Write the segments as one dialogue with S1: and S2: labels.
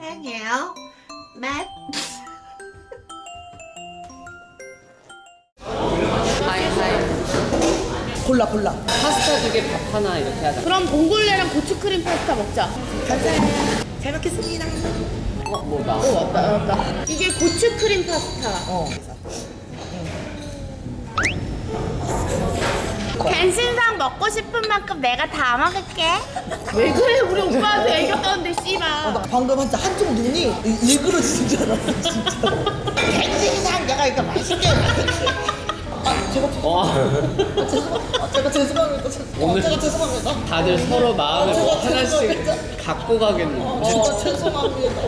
S1: 사랑해요. 맛.
S2: 하이 하이
S3: 골라 골라.
S2: 파스타 두 개 밥 하나 이렇게 하자
S4: 그럼 봉골레랑 고추크림 파스타 먹자.
S3: 잘 먹겠습니다.
S2: 어 뭐다
S4: 오 왔다 왔다. 이게 고추크림 파스타.
S3: 어.
S4: 간신상 먹고 싶은 만큼 내가 다 먹을게. 왜 그래 우리 오빠한테 애교 떠는데
S3: 어,
S4: 씨발.
S3: 나 방금 진짜 한쪽 눈이 이- 일그러지는 줄 알았어 진짜. 갱신상 내가 이거 맛있게. 아 제가
S2: 와
S3: 아, 죄송 아, 제가 죄송합니다. 죄송-
S2: 오늘-
S3: 아, 제가 죄송합니다.
S2: 다들 서로 마음을 뭐
S3: 어, 제가
S2: 하나씩. 갖고 가겠는데
S3: 진짜 죄송합니다.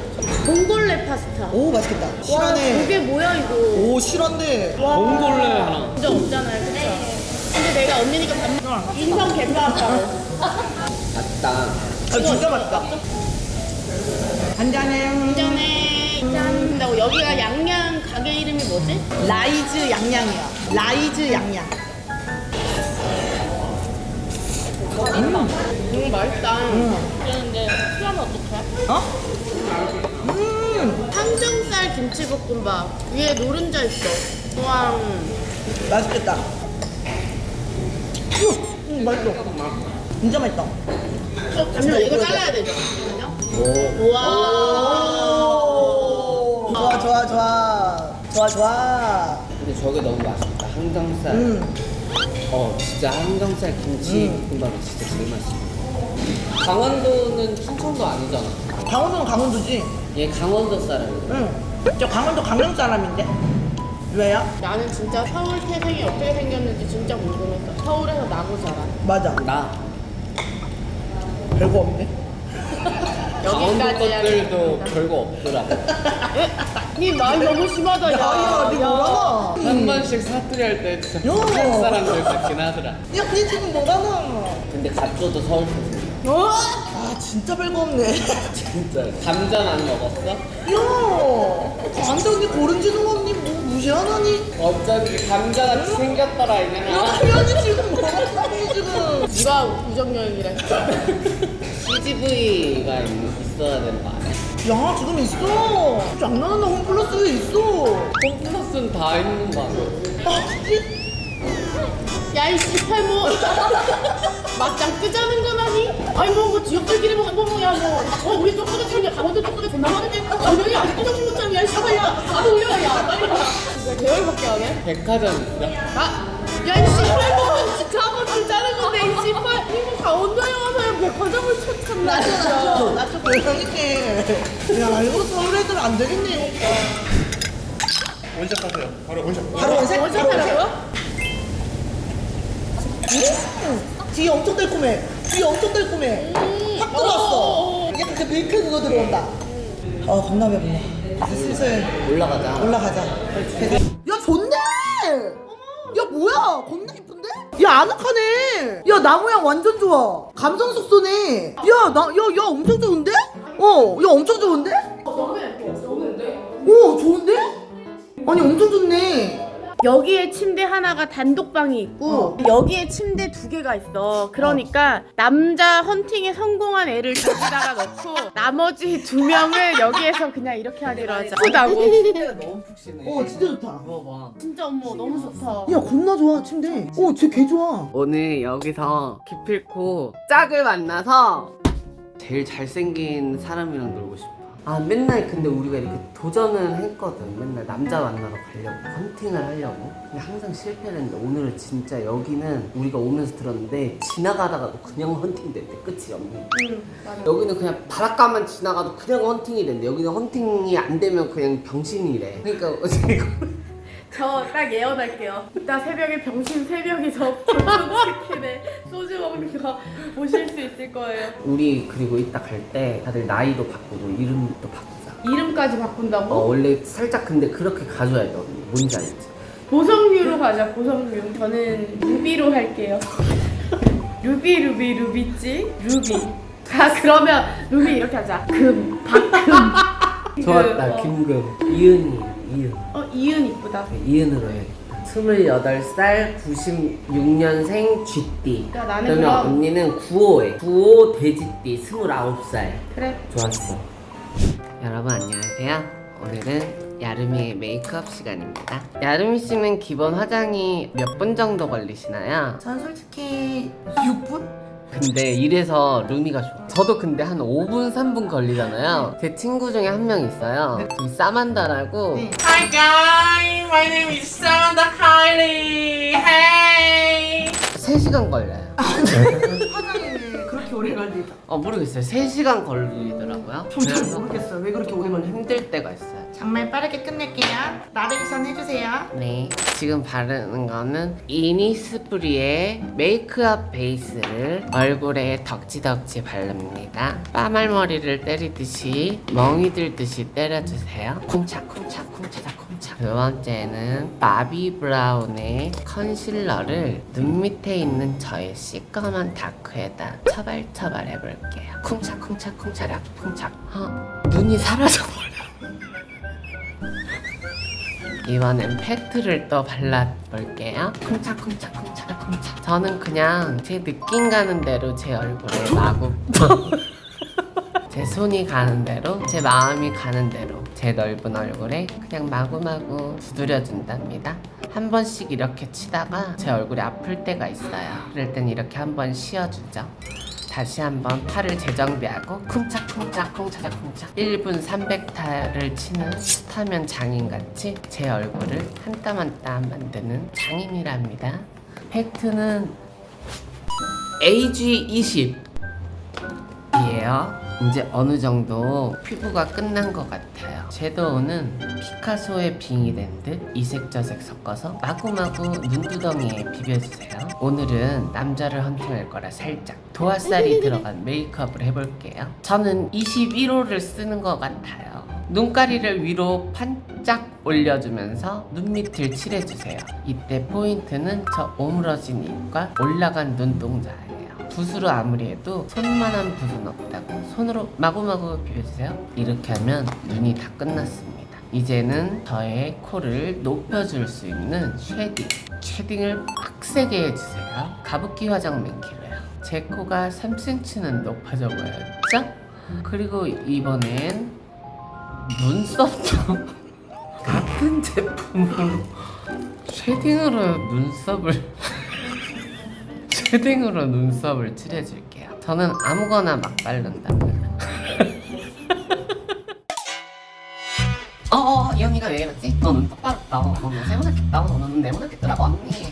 S4: 봉골레 파스타.
S3: 오 맛있겠다.
S4: 와
S3: 실하네.
S4: 이게 뭐야 이거.
S3: 오 실한데.
S2: 봉골레 하나
S4: 진짜 없잖아요, 그쵸? 근데 내가 언니니까 밥 먹. 인성 개파하고.
S2: 맞다
S3: 아 진짜 맛있다. 한잔해.
S4: 전에 짠 한다고 여기가 양양 가게 이름이 뭐지?
S3: 라이즈 양양이야. 라이즈 양양.
S4: 음 맛있다.
S3: 음.
S4: 그런데 술하면 어떡해?
S3: 어? 음
S4: 항정살 김치볶음밥 위에 노른자 있어. 우와.
S3: 맛있겠다. 음 맛있어. 진짜 맛있다.
S4: 어, 잠시만 이거 잘라야 되죠?
S2: 오
S4: 우와.
S3: 오, 좋아 좋아 좋아 좋아 좋아.
S2: 근데 저게 너무 맛있다 항정살
S3: 음.
S2: 어 진짜 항정살 김치
S3: 음.
S2: 볶음밥이 진짜 제일 맛있어 강원도는 충청도 아니잖아
S3: 강원도는 강원도지.
S2: 얘 강원도 사람이야
S3: 응. 저 강원도 강릉 사람인데. 왜요?
S4: 나는 진짜 서울 태생이 어떻게 생겼는지 진짜 궁금했어. 서울에서 나고 자라.
S3: 맞아.
S2: 나
S3: 별거 없네.
S2: 강원도
S4: 여기까지
S2: 것들도 별거 없더라
S4: 니말 너무 심하다. 야.
S3: 야야, 니 뭐라나?
S2: 한 번씩 사투리 할 때 진짜
S3: 야.
S2: 부산 사람들 같긴 하더라
S3: 야, 니 지금 뭐라나?
S2: 근데 가쪼도 서울 사람
S4: 어?
S3: 아, 진짜 별거 없네.
S2: 진짜 감자 안 먹었어?
S3: 야, 완전히 고른지는 언니 뭐 무시하나니?
S2: 어쩐지 감자같이 생겼더라
S3: 야,
S2: 이년아
S3: 태연이 지금 뭐라니 지금?
S4: 네가 우정여행이래.
S2: CGV가 있어야 되는 거 아니야?
S3: 야, 지금 있어. 장난하나 홈플러스에 있어.
S2: 홈플러스는 다 있는 거 아니야?
S3: 아, 씨.
S4: 야이 씨팔모. 맞짱 뜨자는 건 아니? 아니 뭐뭐 지역들끼리 뭐 뭐야 뭐. 어 우리 쪽구도 지금 강원도 쪽구도 존나 많은데 저녁이 아직도 정신 못 차리야. 이 씨
S2: 백화점 있어?
S4: 아, 야, 이 씨발모 진짜 한번 짜는 건데 이 씨발 이거 강원도에 와서 백화점을 찾나 진짜.
S3: 나좀 고양이네. 야, 이거 서울 애들 안 되겠네.
S5: 원샷 하세요. 바로 원샷.
S3: 바로 원색?
S4: 원샷
S3: 바로 원색?
S4: 하라고요?
S3: 음, 뒤에 엄청 달콤해. 뒤에 엄청 달콤해. 확
S4: 오.
S3: 들어왔어. 약간 그 밀크 그거 들어온다. 아, 겁나 배불러. 이제 슬슬
S2: 올라가자
S3: 올라가자. 아늑하네! 야, 나무 향 완전 좋아. 감성 숙소네. 야, 나, 야, 야, 엄청 좋은데? 어, 야, 엄청 좋은데? 오, 좋은데? 아니, 엄청 좋네.
S4: 여기에 침대 하나가 단독방이 있고
S3: 어.
S4: 여기에 침대 두 개가 있어. 그러니까 남자 헌팅에 성공한 애를 저기다가 넣고 나머지 두 명을 여기에서 그냥 이렇게 하기로 하자. 예쁘다고.
S2: 침대가 너무 푹신해
S3: 어, 진짜 좋다.
S2: 봐봐
S4: 진짜 어머 너무 좋다.
S3: 야, 겁나 좋아, 침대. 어, 쟤개 좋아.
S2: 오늘 여기서 기필코 짝을 만나서 제일 잘생긴 사람이랑 놀고 싶어. 아 맨날 근데 우리가 이렇게 도전을 했거든. 맨날 남자 만나러 가려고 헌팅을 하려고. 근데 항상 실패를 했는데 오늘은 진짜 여기는 우리가 오면서 들었는데 지나가다가도 그냥 헌팅 됐대. 끝이 없니? 여기는 그냥 바닷가만 지나가도 그냥 헌팅이 된대. 여기는 헌팅이 안 되면 그냥 병신이래. 그러니까 어제 이거
S4: 저 딱 예언할게요. 이따 새벽에 병신 세 명이서 치킨에 소주 먹는 거 보실 수 있을 거예요.
S2: 우리 그리고 이따 갈 때 다들 나이도 바꾸고 이름도 바꾸자.
S4: 이름까지 바꾼다고?
S2: 어 원래 살짝 근데 그렇게 가져야 돼 언니 뭔지 알지?
S4: 보성류로 가자 보성류 저는 루비로 할게요 루비 루비 루비찌 루비 자 그러면 루비 이렇게 하자 금 박금
S2: 좋았다
S4: 그, 어,
S2: 김금 이은이 이은
S4: 어 이은 이쁘다
S2: 네, 이은으로 해야겠다 28살 96년생 쥐띠
S4: 그러니까 나는
S2: 그러면
S4: 그럼-
S2: 언니는 95에 95 돼지띠 29살
S4: 그래
S2: 좋았어 여러분 안녕하세요. 오늘은 야름이의 메이크업 시간입니다. 야름이 씨는 기본 화장이 몇 분 정도 걸리시나요?
S3: 전 솔직히 6분?
S2: 근데 이래서 루미가 좋아. 저도 근데 한 5분, 3분 걸리잖아요. 제 친구 중에 한 명 있어요. 그 사만다라고.
S3: 네.
S5: Hi guys, my name is Samantha Kylie. Hey.
S2: 3시간 걸려요.
S3: 화장이 왜 그렇게 오래 걸릴까?
S2: 어, 모르겠어요. 3시간 걸리더라고요.
S3: 전
S2: 그래서
S3: 모르겠어요. 왜 그렇게 오래
S2: 조금
S3: 걸리는지.
S2: 힘들 때가 있어요.
S3: 정말 빠르게 끝낼게요. 나레이션 해주세요.
S2: 네. 지금 바르는 거는 이니스프리의 메이크업 베이스를 얼굴에 덕지덕지 바릅니다. 빠말머리를 때리듯이 멍이 들듯이 때려주세요. 쿵착 쿵착 쿵차작 쿵착. 두 번째는 바비 브라운의 컨실러를 눈 밑에 있는 저의 시꺼먼 다크에다 처발처발 해볼게요. 쿵착 쿵착 쿵차락 쿵착. 어? 눈이 사라져버려. 이번엔 팩트를 또 발라볼게요. 쿵착쿵착쿵착쿵착. 저는 그냥 제 느낌 가는 대로 제 얼굴에 마구 제 손이 가는 대로 제 마음이 가는 대로 제 넓은 얼굴에 그냥 마구마구 두드려준답니다. 한 번씩 이렇게 치다가 제 얼굴이 아플 때가 있어요. 그럴 땐 이렇게 한번 씌워주죠. 다시 한번 팔을 재정비하고 쿵착쿵착 쿵차작쿵착 1분 300타를 치는 스타면 장인같이 제 얼굴을 한 땀 한 땀 만드는 장인이랍니다. 팩트는 AG20 이에요 이제 어느 정도 피부가 끝난 것 같아요. 섀도우는 피카소의 빙이 된 듯 이색저색 섞어서 마구마구 눈두덩이에 비벼주세요. 오늘은 남자를 헌팅할 거라 살짝 도화살이 들어간 메이크업을 해볼게요. 저는 21호를 쓰는 것 같아요. 눈가리를 위로 반짝 올려주면서 눈 밑을 칠해주세요. 이때 포인트는 저 오므러진 입과 올라간 눈동자예요 붓으로 아무리 해도 손만한 붓은 없다고. 손으로 마구마구 비벼주세요. 이렇게 하면 눈이 다 끝났습니다. 이제는 저의 코를 높여줄 수 있는 쉐딩. 쉐딩을 빡세게 해주세요. 가부키 화장 맨키로요. 제 코가 3cm는 높아져 보였죠? 그리고 이번엔 눈썹도 같은 제품으로 쉐딩으로 눈썹을 쉐딩으로 눈썹을 칠해줄게요. 저는 아무거나 막 바른답니다. 어어 이 언니가 왜 이러지? 너눈 똑바로 떠. 너는 세모나겠다. 너는 네모나겠더라고 언니.